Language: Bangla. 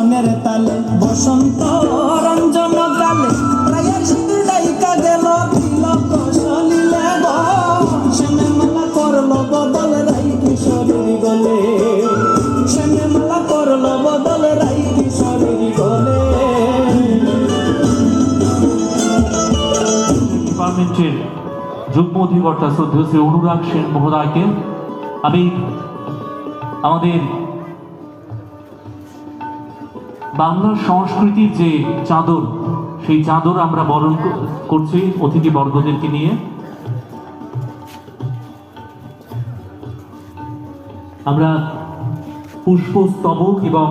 মনের তালে বসন্ত রঞ্জন গেল যুগ্ম অধিকর্তা শ্রদ্ধেয় শ্রী অনুরাগ সেন মহোদয়কে আমি আমাদের বাংলা সংস্কৃতির যে চাদর, সেই চাদর আমরা বরণ করছি অতিথি বর্গদেরকে নিয়ে। আমরা পুষ্পস্তবক এবং